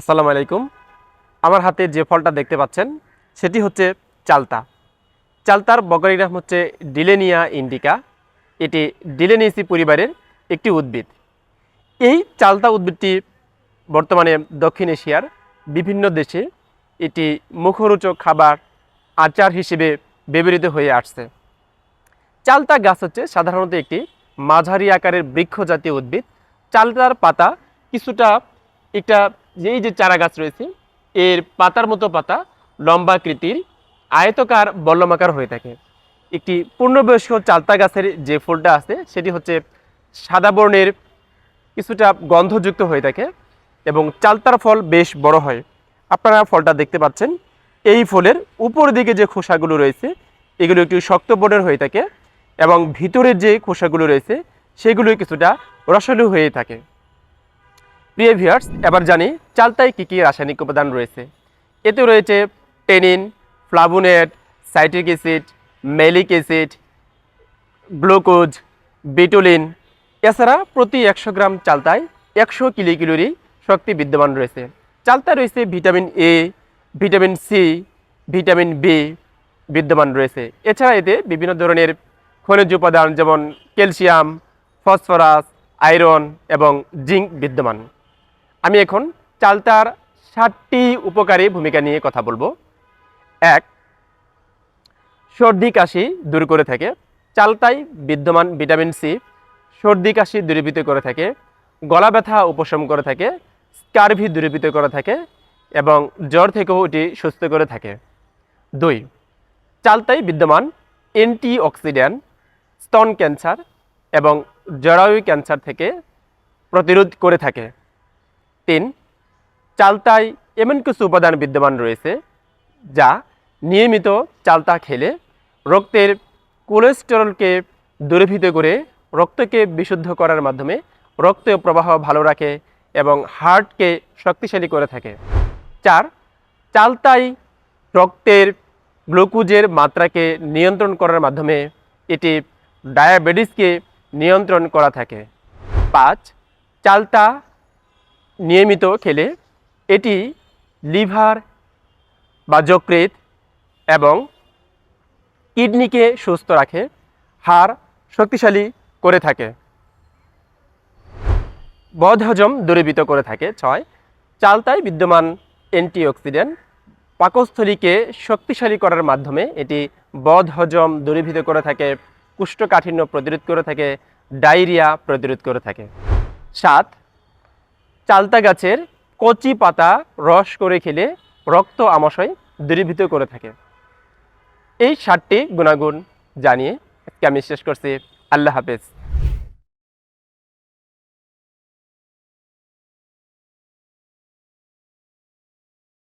আসসালামু আলাইকুম। আমার হাতে যে ফলটা দেখতে পাচ্ছেন, সেটি হচ্ছে চালতা। চালতার বগরি নাম হচ্ছে ডিলেনিয়া ইন্ডিকা। এটি ডিলেনিসি পরিবারের একটি উদ্ভিদ। এই চালতা উদ্ভিদটি বর্তমানে দক্ষিণ এশিয়ার বিভিন্ন দেশে এটি মুখরোচক খাবার আচার হিসেবে ব্যবহৃত হয়ে আসছে। চালতা গাছ হচ্ছে সাধারণত একটি মাঝারি আকারের বৃক্ষ জাতীয় উদ্ভিদ। চালতার পাতা কিছুটা একটা এই যে চারা গাছ রয়েছে, এর পাতার মতো পাতা, লম্বা লম্বাকৃতির আয়তকার বল্লমাকার হয়ে থাকে। একটি পূর্ণবয়স্ক চালতা গাছের যে ফুলটা আছে, সেটি হচ্ছে সাদা বর্ণের কিছুটা গন্ধযুক্ত হয়ে থাকে এবং চালতার ফল বেশ বড় হয়। আপনারা ফলটা দেখতে পাচ্ছেন। এই ফলের উপর দিকে যে খোসাগুলো রয়েছে, এগুলো একটু শক্ত বর্ণের হয়ে থাকে এবং ভিতরের যে খোসাগুলো রয়েছে, সেগুলো কিছুটা রসালো হয়ে থাকে। প্রিয় ভিউয়ার্স, এবার জানি চালতায় কী কী রাসায়নিক উপাদান রয়েছে। এতে রয়েছে tannin, flavonoid, citric acid, malic acid, glucose, betulin. এছাড়া প্রতি একশো গ্রাম চালতায় একশো কিলো কিলোরি শক্তি বিদ্যমান রয়েছে। চালতায় রয়েছে vitamin A vitamin C vitamin B বিদ্যমান রয়েছে। এছাড়া এতে বিভিন্ন ধরনের খনিজ উপাদান যেমন ক্যালসিয়াম, ফসফরাস, আয়রন এবং জিঙ্ক বিদ্যমান। আমি এখন চালতার ষাটটি উপকারী ভূমিকা নিয়ে কথা বলব। এক, সর্দি কাশি দূর করে থাকে। চালতায় বিদ্যমান ভিটামিন সি সর্দি কাশি দূরীভূত করে থাকে। গলা ব্যথা উপশম করে থাকে। স্কারভি দূরীভূত করে থাকে এবং জ্বর থেকেও এটি সুস্থ করে থাকে। দুই, চালতায় বিদ্যমান অ্যান্টিঅক্সিডেন্ট, স্তন ক্যান্সার এবং জরায়ু ক্যান্সার থেকে প্রতিরোধ করে থাকে। তিন, চালতায় এমন কিছু উপাদান বিদ্যমান রয়েছে যা নিয়মিত চালতা খেলে রক্তের কোলেস্টেরলকে দূরীভূত করে রক্তকে বিশুদ্ধ করার মাধ্যমে রক্ত প্রবাহ ভালো রাখে এবং হার্টকে শক্তিশালী করে থাকে। চার চালতাই রক্তের গ্লুকোজের মাত্রাকে নিয়ন্ত্রণ করার মাধ্যমে এটি ডায়াবেটিসকে নিয়ন্ত্রণ করা থাকে। পাঁচ, চালতা নিয়মিত খেলে এটি লিভার বা যকৃৎ এবং কিডনিকে সুস্থ রাখে, হাড় শক্তিশালী করে থাকে। বদহজম দূরীভূত করে থাকে। ছয় চালতায় বিদ্যমান অ্যান্টিঅক্সিডেন্ট পাকস্থলীকে শক্তিশালী করার মাধ্যমে এটি বদহজম দূরীভূত করে থাকে, কুষ্ঠকাঠিন্য প্রতিরোধ করে থাকে, ডায়রিয়া প্রতিরোধ করে থাকে। সাত চালতা গাছের কচি পাতা রস করে খেলে রক্ত আমাশয় দূরীভূত করে থাকে। এই সাতটি গুণাগুণ জানিয়ে আমি শেষ করছি। আল্লাহ হাফেজ।